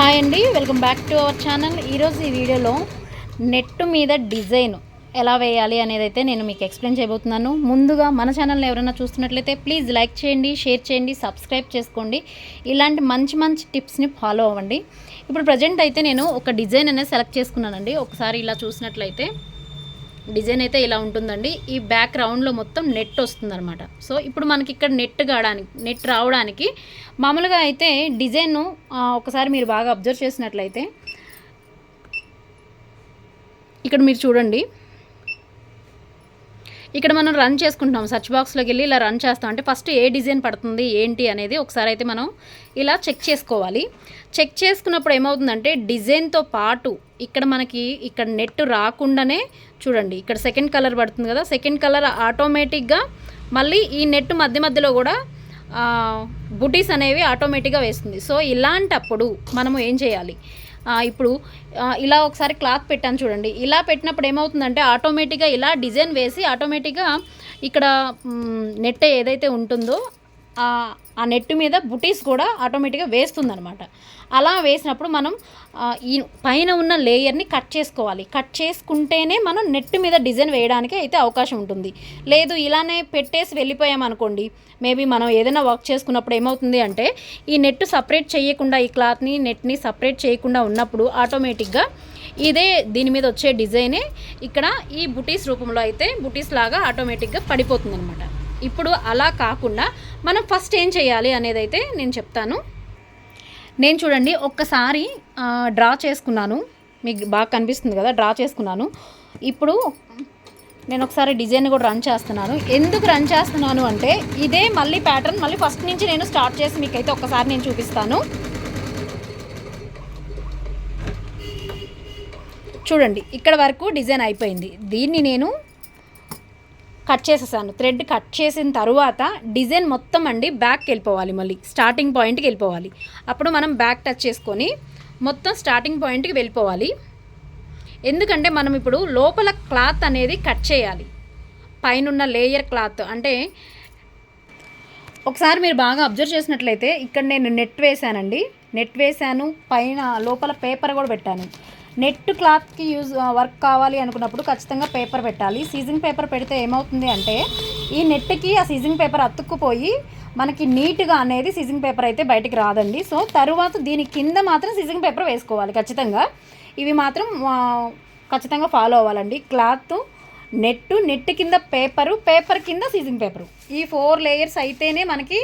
Hi అండి welcome back to our channel. ఈరోజు ఈ వీడియోలో నెట్ మీద డిజైన్ ఎలా వేయాలి అనేది అయితే నేను మీకు ఎక్స్ప్లెయిన్ చేయబోతున్నాను. ముందుగా మన ఛానల్ని ఎవరైనా చూస్తున్నట్లయితే ప్లీజ్ లైక్ చేయండి షేర్ చేయండి సబ్స్క్రైబ్ చేసుకోండి. ఇలాంటి మంచి మంచి టిప్స్ని ఫాలో అవ్వండి. ఇప్పుడు ప్రజెంట్ అయితే నేను ఒక డిజైన్ అనేది సెలెక్ట్ చేసుకున్నానండి. ఒకసారి ఇలా చూసినట్లయితే డిజైన్ అయితే ఇలా ఉంటుందండి. ఈ బ్యాక్ రౌండ్లో మొత్తం నెట్ వస్తుందన్నమాట. సో ఇప్పుడు మనకి ఇక్కడ నెట్ కావడానికి నెట్ రావడానికి మామూలుగా అయితే డిజైన్ ఒకసారి మీరు బాగా అబ్జర్వ్ చేసినట్లయితే ఇక్కడ మీరు చూడండి. ఇక్కడ మనం రన్ చేసుకుంటాం సర్చ్ బాక్స్లోకి వెళ్ళి ఇలా రన్ చేస్తాం. అంటే ఫస్ట్ ఏ డిజైన్ పడుతుంది ఏంటి అనేది ఒకసారి అయితే మనం ఇలా చెక్ చేసుకోవాలి. చెక్ చేసుకున్నప్పుడు ఏమవుతుందంటే డిజైన్తో పాటు ఇక్కడ మనకి ఇక్కడ నెట్ రాకుండానే చూడండి ఇక్కడ సెకండ్ కలర్ పడుతుంది కదా సెకండ్ కలర్ ఆటోమేటిక్గా మళ్ళీ ఈ నెట్ మధ్య మధ్యలో కూడా బుటీస్ అనేవి ఆటోమేటిక్గా వేస్తుంది. సో ఇలాంటప్పుడు మనము ఏం చేయాలి? ఇప్పుడు ఇలా ఒకసారి క్లాత్ పెట్టాను చూడండి. ఇలా పెట్టినప్పుడు ఏమవుతుందంటే ఆటోమేటిక్గా ఇలా డిజైన్ వేసి ఆటోమేటిక్గా ఇక్కడ నెట్ ఏదైతే ఉంటుందో ఆ నెట్ మీద బుటీస్ కూడా ఆటోమేటిక్గా వేస్తుందన్నమాట. అలా వేసినప్పుడు మనం ఈ పైన ఉన్న లేయర్ని కట్ చేసుకోవాలి. కట్ చేసుకుంటేనే మనం నెట్ మీద డిజైన్ వేయడానికి అయితే అవకాశం ఉంటుంది. లేదు ఇలానే పెట్టేసి వెళ్ళిపోయాం అనుకోండి మేబీ మనం ఏదైనా వర్క్ చేసుకున్నప్పుడు ఏమవుతుంది అంటే ఈ నెట్ సపరేట్ చేయకుండా ఈ క్లాత్ని నెట్ని సపరేట్ చేయకుండా ఉన్నప్పుడు ఆటోమేటిక్గా ఇదే దీని మీద వచ్చే డిజైనే ఇక్కడ ఈ బుటీస్ రూపంలో అయితే బుటీస్ లాగా ఆటోమేటిక్గా పడిపోతుంది అనమాట ఇప్పుడు అలా కాకుండా మనం ఫస్ట్ ఏం చేయాలి అనేది అయితే నేను చెప్తాను. నేను చూడండి ఒక్కసారి డ్రా చేసుకున్నాను. మీకు బాగా కనిపిస్తుంది కదా డ్రా చేసుకున్నాను. ఇప్పుడు నేను ఒకసారి డిజైన్ కూడా రన్ చేస్తున్నాను. ఎందుకు రన్ చేస్తున్నాను అంటే ఇదే మళ్ళీ ప్యాటర్న్ మళ్ళీ ఫస్ట్ నుంచి నేను స్టార్ట్ చేసి మీకైతే ఒక్కసారి నేను చూపిస్తాను. చూడండి ఇక్కడ వరకు డిజైన్ అయిపోయింది. దీన్ని నేను కట్ చేసేసాను. థ్రెడ్ కట్ చేసిన తర్వాత డిజైన్ మొత్తం అండి బ్యాక్కి వెళ్ళిపోవాలి మళ్ళీ. స్టార్టింగ్ పాయింట్కి వెళ్ళిపోవాలి. అప్పుడు మనం బ్యాక్ టచ్ చేసుకొని మొత్తం స్టార్టింగ్ పాయింట్కి వెళ్ళిపోవాలి. ఎందుకంటే మనం ఇప్పుడు లోపల క్లాత్ అనేది కట్ చేయాలి. పైనున్న లేయర్ క్లాత్ అంటే ఒకసారి మీరు బాగా అబ్జర్వ్ చేసినట్లయితే ఇక్కడ నేను నెట్ వేశానండి. నెట్ వేశాను. పైన లోపల పేపర్ కూడా పెట్టాను. నెట్ క్లాత్కి యూజ్ వర్క్ కావాలి అనుకున్నప్పుడు ఖచ్చితంగా పేపర్ పెట్టాలి. సీజింగ్ పేపర్ పెడితే ఏమవుతుంది అంటే ఈ నెట్కి ఆ సీజింగ్ పేపర్ అతుక్కుపోయి మనకి నీట్గా అనేది సీజింగ్ పేపర్ అయితే బయటికి రాదండి. సో తరువాత దీని కింద మాత్రం సీజింగ్ పేపర్ వేసుకోవాలి ఖచ్చితంగా. ఇవి మాత్రం ఖచ్చితంగా ఫాలో అవ్వాలండి. క్లాత్ నెట్ నెట్ కింద పేపరు పేపర్ కింద సీజింగ్ పేపరు. ఈ ఫోర్ లేయర్స్ అయితేనే మనకి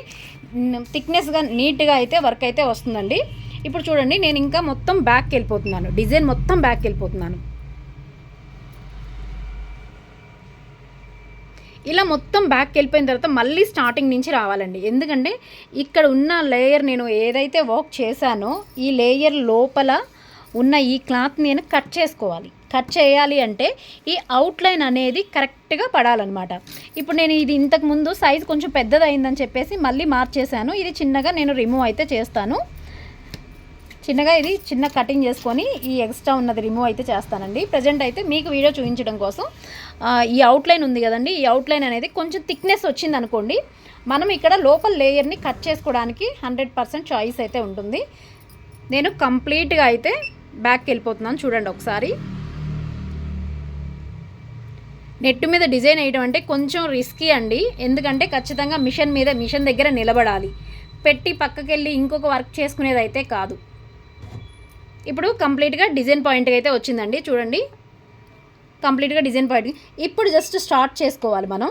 థిక్నెస్గా నీట్గా అయితే వర్క్ అయితే వస్తుందండి. ఇప్పుడు చూడండి నేను ఇంకా మొత్తం బ్యాక్కి వెళ్ళిపోతున్నాను. డిజైన్ మొత్తం బ్యాక్కి వెళ్ళిపోతున్నాను. ఇలా మొత్తం బ్యాక్కి వెళ్ళిపోయిన తర్వాత మళ్ళీ స్టార్టింగ్ నుంచి రావాలండి. ఎందుకంటే ఇక్కడ ఉన్న లేయర్ నేను ఏదైతే వర్క్ చేశానో ఈ లేయర్ లోపల ఉన్న ఈ క్లాత్ నేను కట్ చేసుకోవాలి. కట్ చేయాలి అంటే ఈ అవుట్లైన్ అనేది కరెక్ట్గా పడాలన్నమాట. ఇప్పుడు నేను ఇది ఇంతకు ముందు సైజ్ కొంచెం పెద్దదైందని చెప్పేసి మళ్ళీ మార్చేశాను. ఇది చిన్నగా నేను రిమూవ్ అయితే చేస్తాను. చిన్నగా ఇది చిన్న కటింగ్ చేసుకొని ఈ ఎక్స్ట్రా ఉన్నది రిమూవ్ అయితే చేస్తానండి. ప్రజెంట్ అయితే మీకు వీడియో చూపించడం కోసం. ఈ అవుట్లైన్ ఉంది కదండి. ఈ అవుట్లైన్ అనేది కొంచెం థిక్నెస్ వచ్చింది అనుకోండి మనం ఇక్కడ లోపల లేయర్ని కట్ చేసుకోవడానికి హండ్రెడ్ పర్సెంట్ చాయిస్ అయితే ఉంటుంది. నేను కంప్లీట్గా అయితే బ్యాక్కి వెళ్ళిపోతున్నాను చూడండి ఒకసారి. నెట్ మీద డిజైన్ వేయడం అంటే కొంచెం రిస్కీ అండి. ఎందుకంటే ఖచ్చితంగా మిషన్ మీద మిషన్ దగ్గర నిలబడాలి. పెట్టి పక్కకి వెళ్ళి ఇంకొక వర్క్ చేసుకునేది అయితే కాదు. ఇప్పుడు కంప్లీట్గా డిజైన్ పాయింట్కి అయితే వచ్చిందండి చూడండి. కంప్లీట్గా డిజైన్ పాయింట్. ఇప్పుడు జస్ట్ స్టార్ట్ చేసుకోవాలి మనం.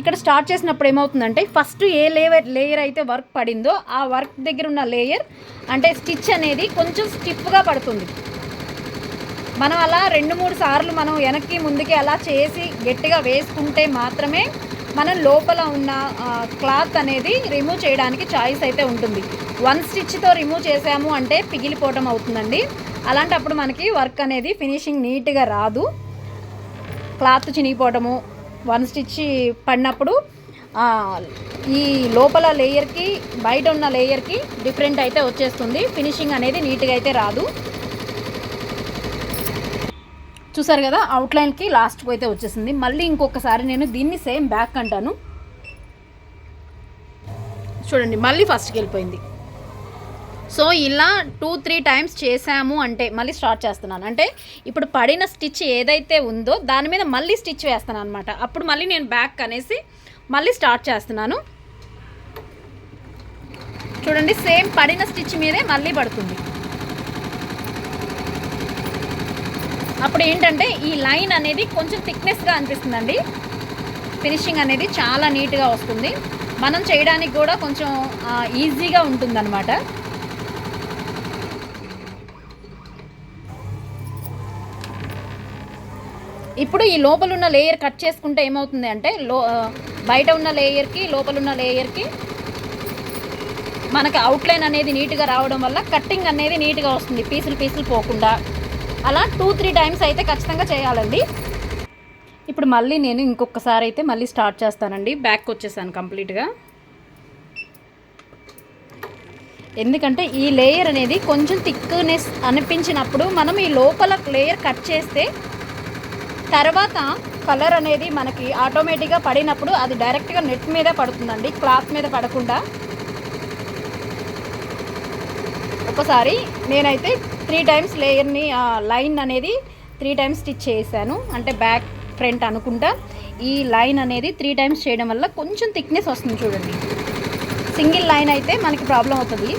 ఇక్కడ స్టార్ట్ చేసినప్పుడు ఏమవుతుందంటే ఫస్ట్ ఏ లేయర్ లేయర్ అయితే వర్క్ పడిందో ఆ వర్క్ దగ్గర ఉన్న లేయర్ అంటే స్టిచ్ అనేది కొంచెం స్టిఫ్గా పడుతుంది. మనం అలా రెండు మూడు సార్లు మనం వెనక్కి ముందుకి అలా చేసి గట్టిగా వేసుకుంటే మాత్రమే మనం లోపల ఉన్న క్లాత్ అనేది రిమూవ్ చేయడానికి చాయిస్ అయితే ఉంటుంది. వన్ స్టిచ్తో రిమూవ్ చేసాము అంటే పిగిలిపోవటం అవుతుందండి. అలాంటప్పుడు మనకి వర్క్ అనేది ఫినిషింగ్ నీట్గా రాదు. క్లాత్ చినిగిపోవటము వన్ స్టిచ్ పడినప్పుడు ఈ లోపల లేయర్కి బయట ఉన్న లేయర్కి డిఫరెంట్ అయితే వచ్చేస్తుంది. ఫినిషింగ్ అనేది నీట్గా అయితే రాదు. చూసారు కదా అవుట్లైన్కి లాస్ట్కి అయితే వచ్చేసింది. మళ్ళీ ఇంకొకసారి నేను దీన్ని సేమ్ బ్యాక్ అంటాను. చూడండి మళ్ళీ ఫస్ట్కి వెళ్ళిపోయింది. సో ఇలా టూ త్రీ టైమ్స్ చేసాము అంటే మళ్ళీ స్టార్ట్ చేస్తున్నాను. అంటే ఇప్పుడు పడిన స్టిచ్ ఏదైతే ఉందో దాని మీద మళ్ళీ స్టిచ్ వేస్తాను అనమాట అప్పుడు మళ్ళీ నేను బ్యాక్ అనేసి మళ్ళీ స్టార్ట్ చేస్తున్నాను. చూడండి సేమ్ పడిన స్టిచ్ మీదే మళ్ళీ పడుతుంది. అప్పుడు ఏంటంటే ఈ లైన్ అనేది కొంచెం థిక్నెస్గా అనిపిస్తుందండి. ఫినిషింగ్ అనేది చాలా నీట్గా వస్తుంది. మనం చేయడానికి కూడా కొంచెం ఈజీగా ఉంటుందన్నమాట. ఇప్పుడు ఈ లోపల ఉన్న లేయర్ కట్ చేసుకుంటే ఏమవుతుంది అంటే లో బయట ఉన్న లేయర్కి లోపల ఉన్న లేయర్కి మనకి అవుట్లైన్ అనేది నీట్గా రావడం వల్ల కట్టింగ్ అనేది నీట్గా వస్తుంది. పీసులు పీసులు పోకుండా. అలా టూ త్రీ టైమ్స్ అయితే ఖచ్చితంగా చేయాలండి. ఇప్పుడు మళ్ళీ నేను ఇంకొకసారి అయితే మళ్ళీ స్టార్ట్ చేస్తానండి. బ్యాక్ వచ్చేసాను కంప్లీట్గా. ఎందుకంటే ఈ లేయర్ అనేది కొంచెం థిక్నెస్ అనిపించినప్పుడు మనం ఈ లోపల లేయర్ కట్ చేస్తే తర్వాత కలర్ అనేది మనకి ఆటోమేటిక్గా పడినప్పుడు అది డైరెక్ట్గా నెట్ మీద పడుతుందండి. క్లాత్ మీద పడకుండా. ఒకసారి నేనైతే త్రీ టైమ్స్ లేయర్ని లైన్ అనేది త్రీ టైమ్స్ స్టిచ్ చేశాను. అంటే బ్యాక్ ఫ్రంట్ అనుకుంటా. ఈ లైన్ అనేది త్రీ టైమ్స్ చేయడం వల్ల కొంచెం థిక్నెస్ వస్తుంది చూడండి. సింగిల్ లైన్ అయితే మనకి ప్రాబ్లం అవుతుంది.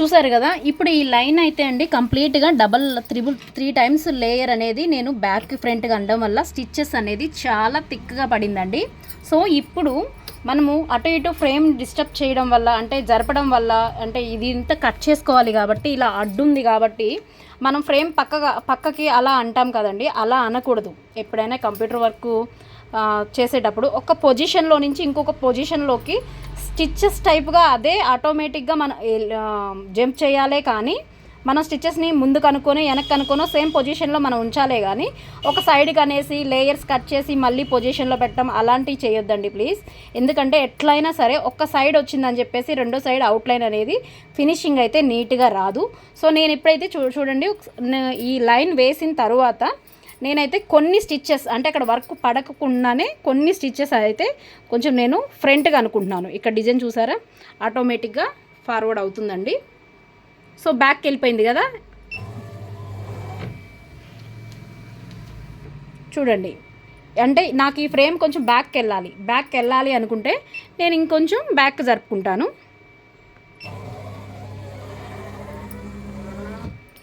చూసారు కదా? ఇప్పుడు ఈ లైన్ అయితే అండి కంప్లీట్గా double triple three times layer అనేది నేను బ్యాక్ ఫ్రంట్గా అనడం వల్ల స్టిచ్చెస్ అనేది చాలా థిక్గా పడిందండి. సో ఇప్పుడు మనము అటు ఇటు ఫ్రేమ్ డిస్టర్బ్ చేయడం వల్ల అంటే జరపడం వల్ల అంటే ఇది ఇంత కట్ చేసుకోవాలి కాబట్టి ఇలా అడ్డుంది కాబట్టి మనం ఫ్రేమ్ పక్కగా పక్కకి అలా అంటాం కదండి అలా అనకూడదు. ఎప్పుడైనా కంప్యూటర్ వర్క్ చేసేటప్పుడు ఒక పొజిషన్లో నుంచి ఇంకొక పొజిషన్లోకి స్టిచ్చెస్ టైప్గా అదే ఆటోమేటిక్గా మన జంప్ చేయాలే కానీ మనం స్టిచ్చెస్ని ముందు కనుక్కొని వెనక్కి కనుక్కొని సేమ్ పొజిషన్లో మనం ఉంచాలే కానీ ఒక సైడ్కి అనేసి లేయర్స్ కట్ చేసి మళ్ళీ పొజిషన్లో పెట్టడం అలాంటివి చేయొద్దండి ప్లీజ్ ఎందుకంటే ఎట్లయినా సరే ఒక్క సైడ్ వచ్చిందని చెప్పేసి రెండో సైడ్ అవుట్లైన్ అనేది ఫినిషింగ్ అయితే నీట్గా రాదు. సో నేను ఇప్పుడైతే చూ చూడండి ఈ లైన్ వేసిన తర్వాత నేనైతే కొన్ని స్టిచ్చెస్ అంటే అక్కడ వర్క్ పడకుండానే కొన్ని స్టిచ్చెస్ అయితే కొంచెం నేను ఫ్రంట్గా అనుకుంటున్నాను. ఇక్కడ డిజైన్ చూసారా? ఆటోమేటిక్గా ఫార్వర్డ్ అవుతుందండి. సో బ్యాక్కి వెళ్ళిపోయింది కదా? చూడండి. అంటే నాకు ఈ ఫ్రేమ్ కొంచెం బ్యాక్కి వెళ్ళాలి. బ్యాక్కి వెళ్ళాలి అనుకుంటే నేను ఇంకొంచెం బ్యాక్ జరుపుకుంటాను.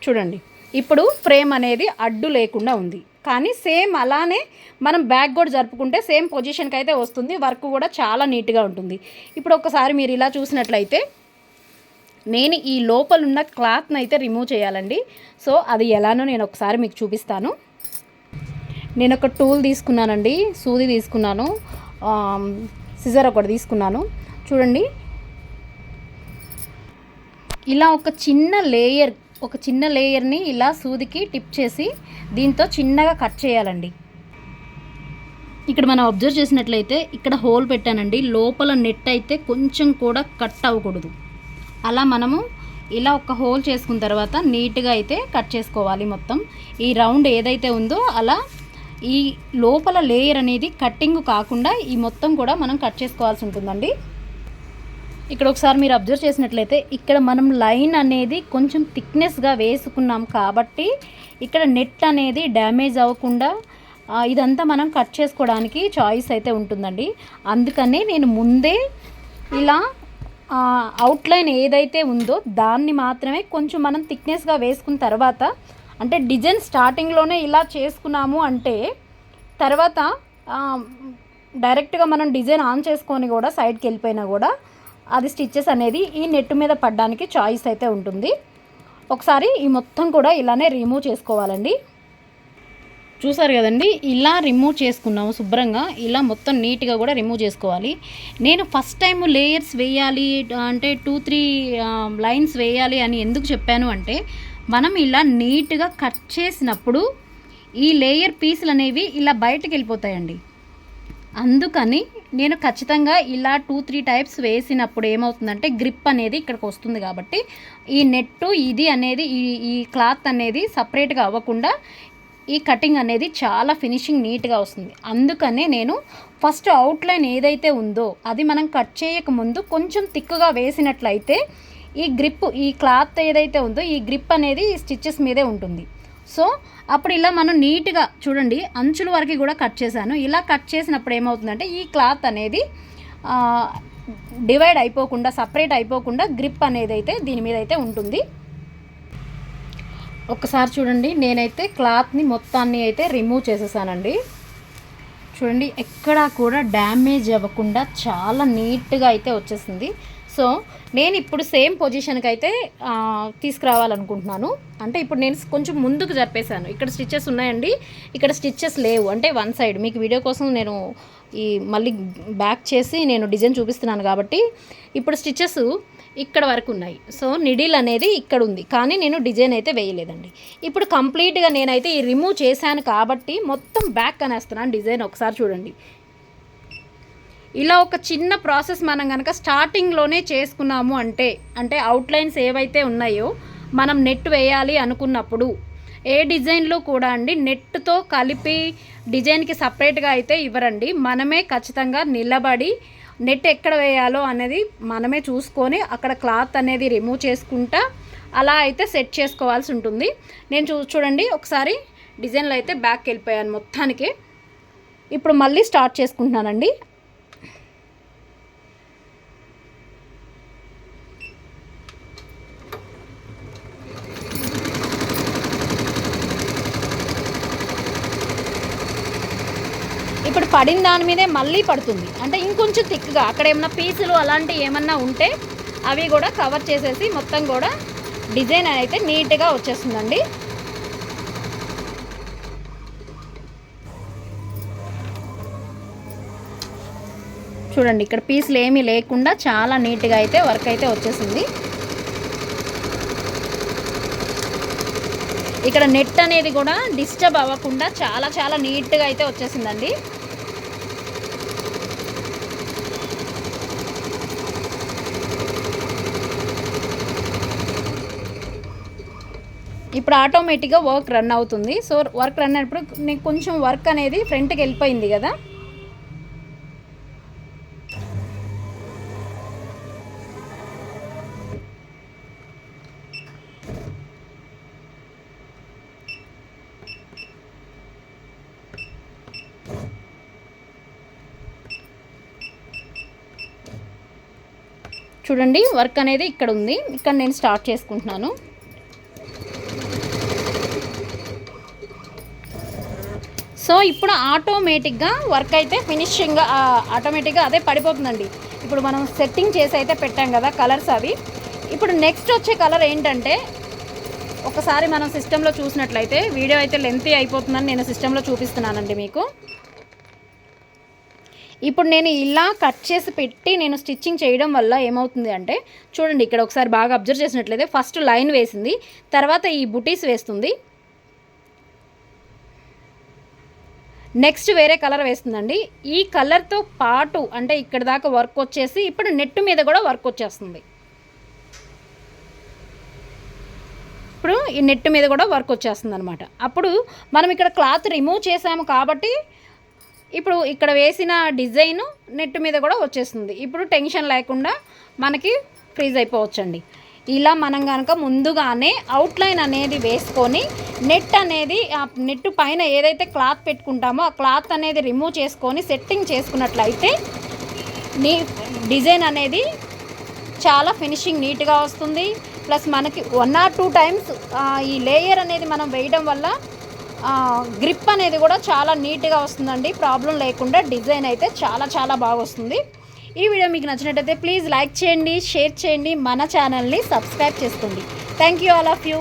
చూడండి. ఇప్పుడు ఫ్రేమ్ అనేది అడ్డు లేకుండా ఉంది. కానీ సేమ్ అలానే మనం బ్యాక్ కూడా జరుపుకుంటే సేమ్ పొజిషన్కి అయితే వస్తుంది. వర్క్ కూడా చాలా నీట్గా ఉంటుంది. ఇప్పుడు ఒకసారి మీరు ఇలా చూసినట్లయితే నేను ఈ లోపల ఉన్న క్లాత్ని అయితే రిమూవ్ చేయాలండి. సో అది ఎలానో నేను ఒకసారి మీకు చూపిస్తాను. నేను ఒక టూల్ తీసుకున్నానండి. సూది తీసుకున్నాను. సిజర్ ఒకటి తీసుకున్నాను. చూడండి. ఇలా ఒక చిన్న లేయర్ ఒక చిన్న లేయర్ని ఇలా సూదికి టిప్ చేసి దీంతో చిన్నగా కట్ చేయాలండి. ఇక్కడ మనం అబ్జర్వ్ చేసినట్లయితే ఇక్కడ హోల్ పెట్టానండి. లోపల నెట్ అయితే కొంచెం కూడా కట్ అవ్వకూడదు. అలా మనము ఇలా ఒక హోల్ చేసుకున్న తర్వాత నీట్గా అయితే కట్ చేసుకోవాలి మొత్తం. ఈ రౌండ్ ఏదైతే ఉందో అలా ఈ లోపల లేయర్ అనేది కట్టింగ్ కాకుండా ఈ మొత్తం కూడా మనం కట్ చేసుకోవాల్సి ఉంటుందండి. ఇక్కడ ఒకసారి మీరు అబ్జర్వ్ చేసినట్లయితే ఇక్కడ మనం లైన్ అనేది కొంచెం థిక్నెస్గా వేసుకున్నాం కాబట్టి ఇక్కడ నెట్ అనేది డ్యామేజ్ అవ్వకుండా ఇదంతా మనం కట్ చేసుకోవడానికి చాయిస్ అయితే ఉంటుందండి. అందుకనే నేను ముందే ఇలా అవుట్లైన్ ఏదైతే ఉందో దాన్ని మాత్రమే కొంచెం మనం థిక్నెస్గా వేసుకున్న తర్వాత అంటే డిజైన్ స్టార్టింగ్లోనే ఇలా చేసుకున్నాము అంటే తర్వాత డైరెక్ట్గా మనం డిజైన్ ఆన్ చేసుకొని కూడా సైడ్కి వెళ్ళిపోయినా కూడా అది స్టిచ్చెస్ అనేది ఈ నెట్ మీద పడడానికి చాయిస్ అయితే ఉంటుంది. ఒకసారి ఈ మొత్తం కూడా ఇలానే రిమూవ్ చేసుకోవాలండి. చూసారు కదండి ఇలా రిమూవ్ చేసుకున్నాము శుభ్రంగా. ఇలా మొత్తం నీట్గా కూడా రిమూవ్ చేసుకోవాలి. నేను ఫస్ట్ టైం లేయర్స్ వేయాలి అంటే టూ త్రీ లైన్స్ వేయాలి అని ఎందుకు చెప్పాను అంటే మనం ఇలా నీట్గా కట్ చేసినప్పుడు ఈ లేయర్ పీసులు అనేవి ఇలా బయటకు వెళ్ళిపోతాయండి. అందుకని నేను ఖచ్చితంగా ఇలా టూ త్రీ టైప్స్ వేసినప్పుడు ఏమవుతుందంటే గ్రిప్ అనేది ఇక్కడికి వస్తుంది కాబట్టి ఈ నెట్టు ఇది అనేది ఈ ఈ క్లాత్ అనేది సపరేట్గా అవ్వకుండా ఈ కటింగ్ అనేది చాలా ఫినిషింగ్ నీట్గా వస్తుంది. అందుకనే నేను ఫస్ట్ అవుట్లైన్ ఏదైతే ఉందో అది మనం కట్ చేయక ముందు కొంచెం తిక్కుగా వేసినట్లయితే ఈ గ్రిప్ ఈ క్లాత్ ఏదైతే ఉందో ఈ గ్రిప్ అనేది ఈ స్టిచ్చెస్ మీదే ఉంటుంది. సో అప్పుడు ఇలా మనం నీట్గా చూడండి అంచుల వరకు కూడా కట్ చేశాను. ఇలా కట్ చేసినప్పుడు ఏమవుతుందంటే ఈ క్లాత్ అనేది డివైడ్ అయిపోకుండా సపరేట్ అయిపోకుండా గ్రిప్ అనేది అయితే దీని మీద అయితే ఉంటుంది. ఒకసారి చూడండి నేనైతే క్లాత్ని మొత్తాన్ని అయితే రిమూవ్ చేసేసానండి. చూడండి ఎక్కడా కూడా డ్యామేజ్ అవ్వకుండా చాలా నీట్గా అయితే వచ్చేసింది. సో నేను ఇప్పుడు సేమ్ పొజిషన్కి అయితే తీసుకురావాలనుకుంటున్నాను. అంటే ఇప్పుడు నేను కొంచెం ముందుకు జరిపేశాను. ఇక్కడ స్టిచ్చెస్ ఉన్నాయండి. ఇక్కడ స్టిచ్చెస్ లేవు. అంటే వన్ సైడ్. మీకు వీడియో కోసం నేను ఈ మళ్ళీ బ్యాక్ చేసి నేను డిజైన్ చూపిస్తున్నాను కాబట్టి ఇప్పుడు స్టిచ్చెస్ ఇక్కడ వరకు ఉన్నాయి. సో నిడిల్ అనేది ఇక్కడ ఉంది. కానీ నేను డిజైన్ అయితే వేయలేదండి. ఇప్పుడు కంప్లీట్గా నేనైతే ఈ రిమూవ్ చేశాను కాబట్టి మొత్తం బ్యాక్ అనేస్తున్నాను డిజైన్. ఒకసారి చూడండి. ఇలా ఒక చిన్న ప్రాసెస్ మనం కనుక స్టార్టింగ్లోనే చేసుకున్నాము అంటే అంటే అవుట్లైన్స్ ఏవైతే ఉన్నాయో మనం నెట్ వేయాలి అనుకున్నప్పుడు ఏ డిజైన్లో కూడా అండి నెట్తో కలిపి డిజైన్కి సపరేట్గా అయితే ఇవ్వరండి. మనమే ఖచ్చితంగా నిలబడి నెట్ ఎక్కడ వేయాలో అనేది మనమే చూసుకొని అక్కడ క్లాత్ అనేది రిమూవ్ చేసుకుంటా అలా అయితే సెట్ చేసుకోవాల్సి ఉంటుంది. నేను చూ చూడండి ఒకసారి డిజైన్లో అయితే బ్యాక్ వెళ్ళిపోయాను మొత్తానికి. ఇప్పుడు మళ్ళీ స్టార్ట్ చేసుకుంటున్నానండి. ఇప్పుడు పడిన దాని మీదే మళ్ళీ పడుతుంది. అంటే ఇంకొంచెం థిక్గా అక్కడ ఏమన్నా పీసులు అలాంటివి ఏమన్నా ఉంటే అవి కూడా కవర్ చేసేసి మొత్తం కూడా డిజైన్ అయితే నీట్గా వచ్చేస్తుందండి. చూడండి ఇక్కడ పీసులు ఏమీ లేకుండా చాలా నీట్గా అయితే వర్క్ అయితే వచ్చేసింది. ఇక్కడ నెట్ అనేది కూడా డిస్టర్బ్ అవ్వకుండా చాలా చాలా నీట్గా అయితే వచ్చేసిందండి. ఇప్పుడు ఆటోమేటిక్గా వర్క్ రన్ అవుతుంది. సో వర్క్ రన్ అయినప్పుడు నీకు కొంచెం వర్క్ అనేది ఫ్రంట్కి వెళ్ళిపోయింది కదా. చూడండి వర్క్ అనేది ఇక్కడ ఉంది. ఇక్కడ నేను స్టార్ట్ చేసుకుంటున్నాను. సో ఇప్పుడు ఆటోమేటిక్గా వర్క్ అయితే ఫినిషింగ్ ఆటోమేటిక్గా అదే పడిపోతుందండి. ఇప్పుడు మనం సెట్టింగ్ చేసి అయితే పెట్టాం కదా కలర్స్ అవి. ఇప్పుడు నెక్స్ట్ వచ్చే కలర్ ఏంటంటే ఒకసారి మనం సిస్టంలో చూసినట్లయితే వీడియో అయితే లెంతీ అయిపోతుందని నేను సిస్టంలో చూపిస్తున్నానండి మీకు. ఇప్పుడు నేను ఇలా కట్ చేసి పెట్టి నేను స్టిచ్చింగ్ చేయడం వల్ల ఏమవుతుంది అంటే చూడండి ఇక్కడ ఒకసారి బాగా అబ్జర్వ్ చేసినట్లయితే ఫస్ట్ లైన్ వేసింది తర్వాత ఈ బుటీస్ వేస్తుంది. నెక్స్ట్ వేరే కలర్ వేస్తుందండి. ఈ కలర్తో పాటు అంటే ఇక్కడ దాకా వర్క్ వచ్చేసి ఇప్పుడు నెట్ మీద కూడా వర్క్ వచ్చేస్తుంది. ఇప్పుడు ఈ నెట్ మీద కూడా వర్క్ వచ్చేస్తుంది అనమాట అప్పుడు మనం ఇక్కడ క్లాత్ రిమూవ్ చేసాము కాబట్టి ఇప్పుడు ఇక్కడ వేసిన డిజైన్ నెట్ మీద కూడా వచ్చేస్తుంది. ఇప్పుడు టెన్షన్ లేకుండా మనకి ఫ్రీజ్ అయిపోవచ్చండి. ఇలా మనం కనుక ముందుగానే అవుట్లైన్ అనేది వేసుకొని నెట్ అనేది ఆ నెట్ పైన ఏదైతే క్లాత్ పెట్టుకుంటామో ఆ క్లాత్ అనేది రిమూవ్ చేసుకొని సెట్టింగ్ చేసుకున్నట్లయితే నీ డిజైన్ అనేది చాలా ఫినిషింగ్ నీట్గా వస్తుంది. ప్లస్ మనకి వన్ ఆర్ టూ టైమ్స్ ఈ లేయర్ అనేది మనం వేయడం వల్ల గ్రిప్ అనేది కూడా చాలా నీట్గా వస్తుందండి. ప్రాబ్లం లేకుండా డిజైన్ అయితే చాలా చాలా బాగా వస్తుంది. ఈ వీడియో మీకు నచ్చినట్టయితే ప్లీజ్ లైక్ చేయండి షేర్ చేయండి మన ఛానల్ని సబ్స్క్రైబ్ చేసుకోండి. Thank you all of you